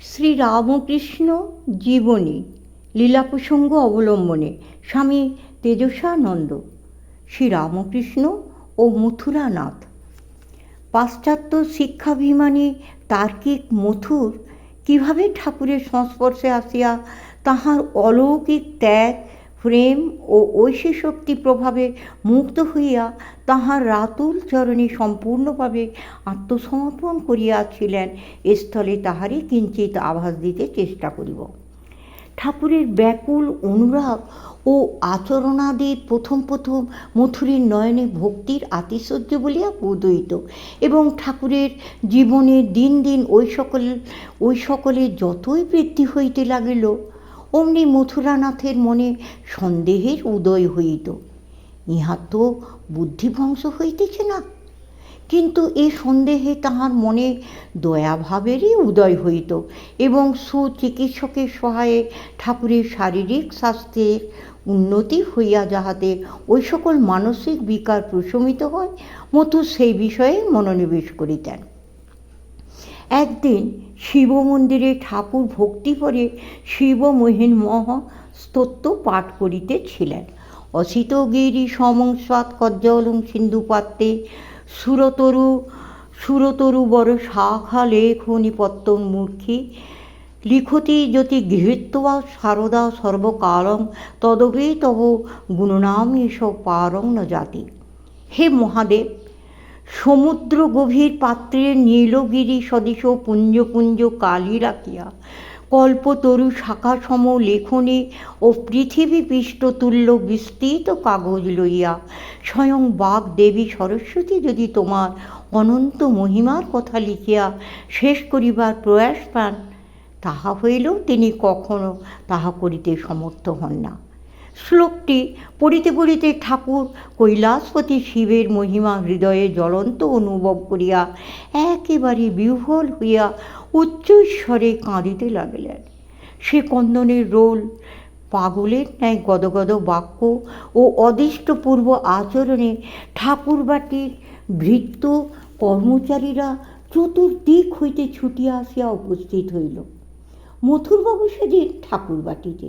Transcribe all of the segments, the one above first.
শ্রী রামকৃষ্ণ জীবনী লীলা প্রসঙ্গ অবলম্বনে, স্বামী তেজস্বানন্দ, শ্রী রামকৃষ্ণ ও মথুরানাথ। পাশ্চাত্য শিক্ষাভিমানী তার্কিক মথুর কীভাবে ঠাকুরের সংস্পর্শে আসিয়া তাহার অলৌকিক ত্যাগ প্রেম ও ঐশী শক্তি প্রভাবে মুগ্ধ হইয়া তাহার রাতুল চরণে সম্পূর্ণভাবে আত্মসমর্পণ করিয়াছিলেন, স্থলে তাহারই কিঞ্চিত আভাস দিতে চেষ্টা করিব। ঠাকুরের ব্যাকুল অনুরাগ ও আচরণাদি প্রথম প্রথম মথুরের নয়নে ভক্তির আতিশয্য বলিয়া বোধ এবং ঠাকুরের জীবনে দিন দিন ওই সকল, ওই সকলে যতই বৃদ্ধি হইতে লাগিল অমনি মথুরানাথের মনে সন্দেহের উদয় হইত। ইহা তো বুদ্ধিভংস হইতেছে না। কিন্তু এ সন্দেহে তাহার মনে দয়াভাবেরই উদয় হইত এবং সুচিকিৎসকের সহায়ে ঠাকুরের শারীরিক স্বাস্থ্যের উন্নতি হইয়া যাহাতে ওই সকল মানসিক বিকার প্রশমিত হয় মতো সেই বিষয়ে মনোনিবেশ করিতেন। একদিন শিব মন্দিরে ঠাকুর ভক্তি করে শিব মহিন মহ স্তোত্র পাঠ করিতেছিলেন। অসিত গিরি সমংস্বাদ কজ্জলং সিন্ধুপাত্রে সুরতরু সুরতরু বড় শাখা লেখ নিপত্তন মূর্খী লিখতি যদি গৃহীত্বা সারদা সর্বকালং তদবে তব গুণনাম এসব পারং ন জাতি। হে মহাদেব সমুদ্র গভীর পাত্রের নীলগিরি সদৃশ পুঞ্জ পুঞ্জ কালি রাখিয়া কল্পতরু শাখাসম লেখনে ও পৃথিবী পৃষ্ঠতুল্য বিস্তৃত কাগজ লইয়া স্বয়ং বাঘ দেবী সরস্বতী যদি তোমার অনন্ত মহিমার কথা লিখিয়া শেষ করিবার প্রয়াস পান, তাহা হইলেও তিনি কখনো তাহা করিতে সমর্থ হন না। শ্লোকটি পড়িতে পড়িতে ঠাকুর কৈলাসপতি শিবের মহিমা হৃদয়ে জ্বলন্ত অনুভব করিয়া একেবারে বিহ্বল হইয়া উচ্চস্বরে কাঁদিতে লাগিলেন। সে কন্দনের রোল, পাগলের ন্যায় গদগদ বাক্য ও অদৃষ্টপূর্ব আচরণে ঠাকুরবাটির ভৃত্য কর্মচারীরা চতুর্দিক হইতে ছুটিয়া আসিয়া উপস্থিত হইল। মথুরবাবু সেদিন ঠাকুরবাটিতে।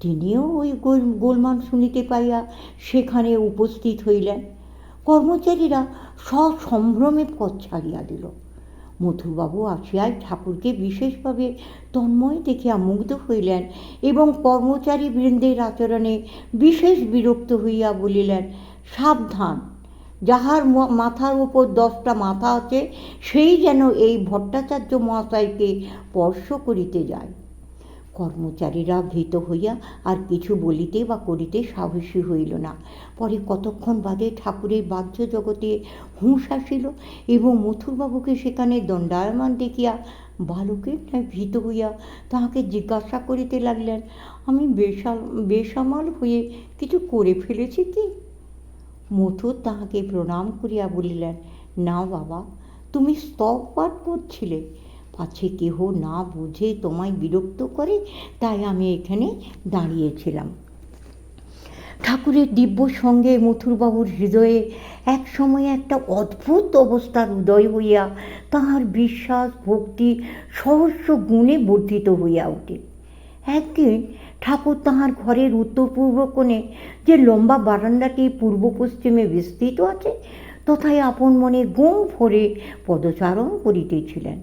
তিনিও ওই গোল, গোলমাল শুনিতে পাইয়া সেখানে উপস্থিত হইলেন। কর্মচারীরা সসম্ভ্রমে পথ ছাড়িয়া দিল। মথুরবাবু আসিয়ায় ঠাকুরকে বিশেষভাবে তন্ময় দেখিয়া মুগ্ধ হইলেন এবং কর্মচারী বৃন্দের আচরণে বিশেষ বিরক্ত হইয়া বলিলেন, সাবধান যাহার মাথার উপর দশটা মাথা আছে, সেই যেন এই ভট্টাচার্য মহাশয়কে স্পর্শ করিতে যায়। কর্মচারীরা ভীত হইয়া আর কিছু বলিতে বা করিতে সাহসী হইল না। পরে কতক্ষণ বাদে ঠাকুরের বাহ্য জগতে হুঁশ আসিল এবং মথুরবাবুকে সেখানে দণ্ডায়মান দেখিয়া বালকের ন্যায় ভীত হইয়া তাহাকে জিজ্ঞাসা করিতে লাগলেন, আমি বেসাল বেসামাল হয়ে কিছু করে ফেলেছি কি? মথুর তাহাকে প্রণাম করিয়া বলিলেন না বাবা, তুমি স্তব পাঠ করছিলে। পাছে কেহ না বুঝে তোমায় বিরক্ত করে, তাই আমি এখানে দাঁড়িয়েছিলাম। ঠাকুরের দিব্য সঙ্গে মথুরবাবুর হৃদয়ে এক সময় একটা অদ্ভুত অবস্থার উদয় হইয়া তাহার বিশ্বাস, ভক্তি, সহস্র গুণে বর্ধিত হইয়া ওঠে একদিন ঠাকুর তাহার ঘরের উত্তর পূর্ব কোণে যে লম্বা বারান্দাটি পূর্ব পশ্চিমে বিস্তৃত আছে, তথায় আপন মনে গোঁ ভরে পদচারণ করিতেছিলেন।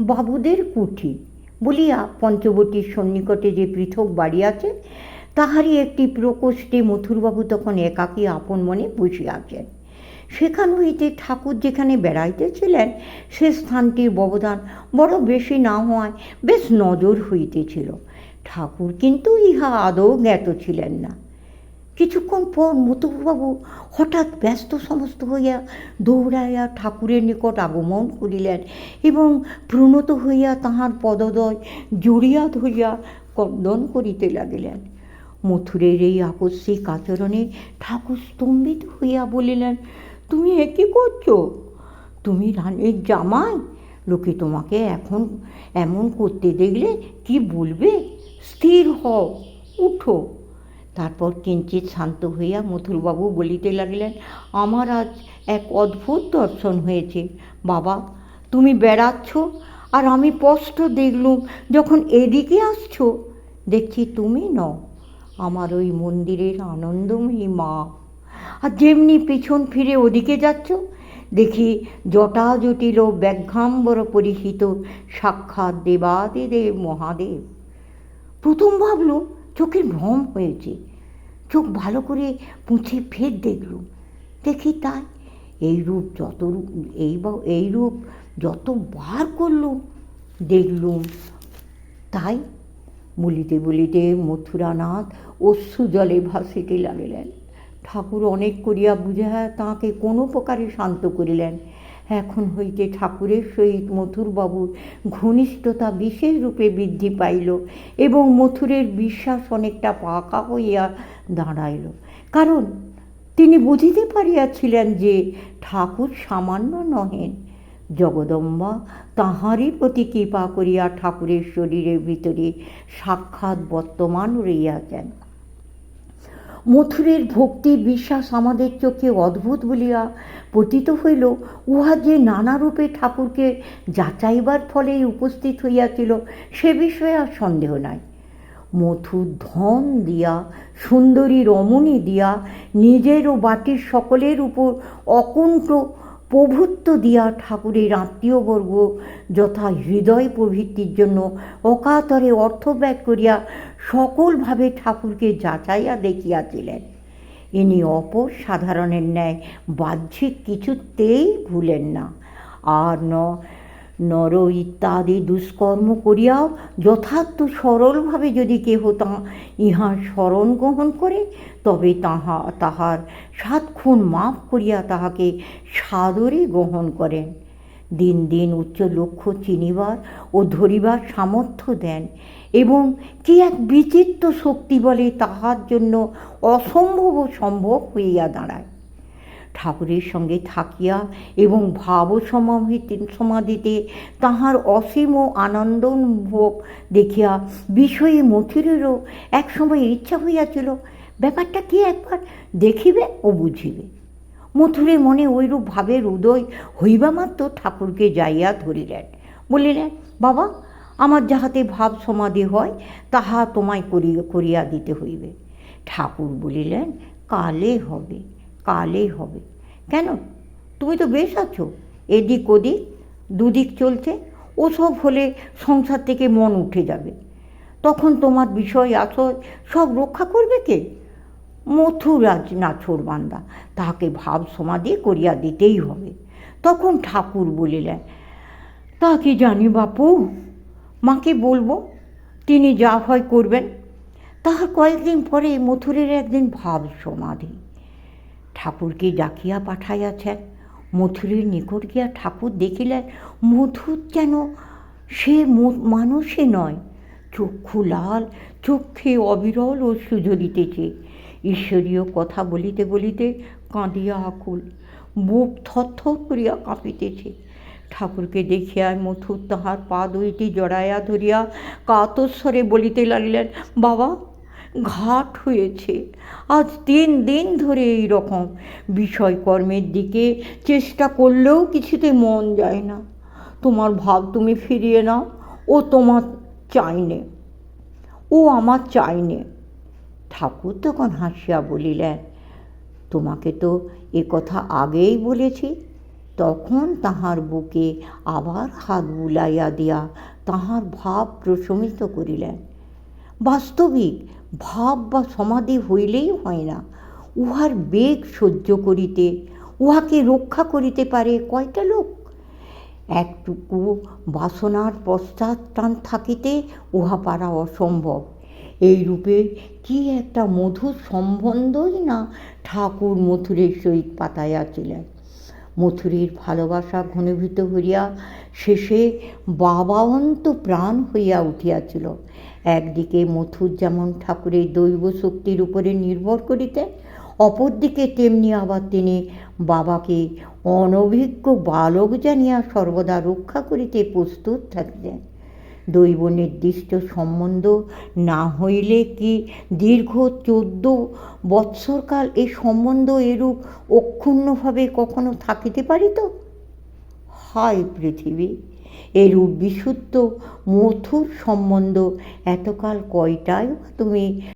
বাবুদের কুঠি বলিয়া পঞ্চবটির সন্নিকটে যে পৃথক বাড়ি আছে, তাহারই একটি প্রকোষ্ঠে মথুরবাবু তখন একাকী আপন মনে বসিয়া আছেন। সেখান হইতে ঠাকুর যেখানে বেড়াইতেছিলেন, সে স্থানটির ব্যবধান বড় বেশি না হওয়ায় বেশ নজর হইতেছিল। ঠাকুর কিন্তু ইহা আদৌ জ্ঞাত ছিলেন না। কিছুক্ষণ পর মতুবাবু হঠাৎ ব্যস্ত সমস্ত হইয়া দৌড়াইয়া ঠাকুরের নিকট আগমন করিলেন এবং প্রণত হইয়া তাহার পদদয় জড়িয়া ধরিয়া কন্দন করিতে লাগিলেন। মথুরের এই আকস্মিক আচরণে ঠাকুর স্তম্ভিত হইয়া বলিলেন, তুমি এ কী করছ? তুমি রানীর জামাই? লোকে তোমাকে এখন এমন করতে দেখলে কি বলবে? স্থির হও, উঠো। তারপর কিঞ্চিত শান্ত হইয়া মথুরবাবু বলিতে লাগলেন, আমার আজ এক অদ্ভুত দর্শন হয়েছে। বাবা, তুমি বেড়াচ্ছ আর আমি স্পষ্ট দেখলুম যখন এদিকে আসছো। দেখছি তুমি ন আমার ওই মন্দিরের আনন্দময়ী মা। আর যেমনি পিছন ফিরে ওদিকে যাচ্ছ, দেখি জটা জটিল ব্যাঘ্রাম্বর পরিহিত সাক্ষাৎ দেবাদিদেব মহাদেব। প্রথম ভাবলুম চোখের ভ্রম হয়েছে। চোখ ভালো করে পুঁছে ফের দেখলুম দেখি তাই, এই রূপ যত এই এই রূপ যত বার করলুম দেখলুম তাই বলিতে বলিতে মথুরানাথ অশ্রু জলে ভাসিতে লাগিলেন। ঠাকুর অনেক করিয়া বুঝায় তাঁকে কোনো প্রকারে শান্ত করিলেন। এখন হইতে ঠাকুরের সহিত মথুরবাবুর ঘনিষ্ঠতা বিশেষ রূপে বৃদ্ধি পাইল এবং মথুরের বিশ্বাস অনেকটা পাকা হইয়া দাঁড়াইল। কারণ তিনি বুঝিতে পারিয়াছিলেন যে ঠাকুর সামান্য নহেন। জগদম্বা, তাহারই প্রতি কৃপা করিয়া ঠাকুরের শরীরের ভিতরে সাক্ষাৎ বর্তমান রইয়াছেন মথুরের ভক্তি, বিশ্বাস আমাদের চোখে অদ্ভুত বলিয়া পতিত হইল। উহা যে নানারূপে ঠাকুরকে যাচাইবার ফলেই উপস্থিত হইয়াছিল, সে বিষয়ে আর সন্দেহ নাই। মথুর ধন দিয়া, সুন্দরী রমণী দিয়া, নিজের ও বাটির সকলের উপর অকুণ্ঠ প্রভুত্ব দিয়া ঠাকুরের আত্মীয়বর্গ যথা হৃদয় প্রভৃতির জন্য অকাতরে অর্থ ব্যয় করিয়া সকলভাবে ঠাকুরকে যাচাইয়া দেখিয়াছিলেন। ইনি অপর সাধারণের ন্যায় বাহ্যিক কিছুতেই ভুলেন না। আর ন নর ইত্যাদি দুষ্কর্ম করিয়াও যথার্থ সরলভাবে যদি কেহ তা ইহার স্মরণ গ্রহণ করে, তবে তাহা, তাহার সাত খুন মাফ করিয়া তাহাকে সাদরে গ্রহণ করেন। দিন দিন উচ্চ লক্ষ্য চিনিবার ও ধরিবার সামর্থ্য দেন এবং কি এক বিচিত্র শক্তি বলে তাহার জন্য অসম্ভব সম্ভব হইয়া দাঁড়ায়। ঠাকুরের সঙ্গে থাকিয়া এবং ভাব সমাহিত সমাধিতে তাহার অসীম ও আনন্দ অনুভব দেখিয়া বিষয়ে মথুরেরও একসময় ইচ্ছা হইয়াছিল, ব্যাপারটা কি একবার দেখিবে ও বুঝিবে। মথুরের মনে ওইরূপ ভাবের উদয় হইবা মাত্র ঠাকুরকে যাইয়া ধরিলেন। বলিলেন, বাবা, আমার যাহাতে ভাব সমাধি হয়, তাহা তোমায় করিয়া দিতে হইবে। ঠাকুর বলিলেন, কালে হবে। কালে হবে। কেন? তুমি তো বেশ আছো। এদিক ওদিক, দুদিক চলছে। ওসব হলে সংসার থেকে মন উঠে যাবে। তখন তোমার বিষয় আশয় সব রক্ষা করবে কে? মথুরাজ নাছোড় বান্দা, তাহাকে ভাব সমাধি করিয়া দিতেই হবে। তখন ঠাকুর বলিলেন, তা কি জানি বাপু, মাকে বলব, তিনি যা হয় করবেন। তাহার কয়েকদিন পরে মথুরের একদিন ভাব সমাধি। ঠাকুরকে ডাকিয়া পাঠাইয়াছেন। মথুরের নিকট গিয়া ঠাকুর দেখিলেন, মধুর যেন সে মানুষে নয়, চক্ষু লাল, চক্ষে অবিরল ও সুজরিতেছে ঈশ্বরীয় কথা বলিতে বলিতে কাঁদিয়া আকুল, বুক থরথর করিয়া কাঁপিতেছে। ঠাকুরকে দেখিয়া মথুর তাহার পা দুইটি জড়াইয়া ধরিয়া কাতস্বরে বলিতে লাগিলেন, বাবা ঘাট হয়েছে। আজ তিন দিন ধরে এই রকম বিষয়কর্মের দিকে চেষ্টা করলেও কিছুতে মন যায় না। তোমার ভাব তুমি ফিরিয়ে নাও। ও তোমার চাইনে। ও আমার চাইনে। ঠাকুর তখন হাসিয়া বলিলেন, তোমাকে তো এ কথা আগেই বলেছি। তখন তাহার বুকে আবার হাত বুলাইয়া দিয়া তাহার ভাব প্রশমিত করিলেন। বাস্তবিক ভাব বা সমাধি হইলেই হয় না। উহার বেগ সহ্য করিতে, উহাকে রক্ষা করিতে পারে কয়টা লোক? একটুকু বাসনার পশ্চাৎ টান থাকিতে উহা পারা অসম্ভব। এই রূপে কি একটা মধুর সম্বন্ধই না ঠাকুর মথুরের সহিত পাতাইয়াছিলেন। মথুরীর ভালোবাসা ঘনীভূত হইয়া শেষে বাবান্ত প্রাণ হইয়া উঠিয়াছিল। একদিকে মথুর যেমন ঠাকুরের দৈব শক্তির উপরে নির্ভর করিতে, অপরদিকে তেমনি আবার তিনি বাবাকে অনভিজ্ঞ বালক জানিয়া সর্বদা রক্ষা করিতে প্রস্তুত থাকিতেন। দৈব নির্দিষ্ট সম্বন্ধ না হইলে কি দীর্ঘ চোদ্দ বৎসরকাল এ সম্বন্ধ এরূপ অক্ষুণ্ণভাবে কখনো থাকিতে পারিত? হায় পৃথিবী! এরূপ বিশুদ্ধ মথুর সম্বন্ধ এতকাল কয়টায় তুমি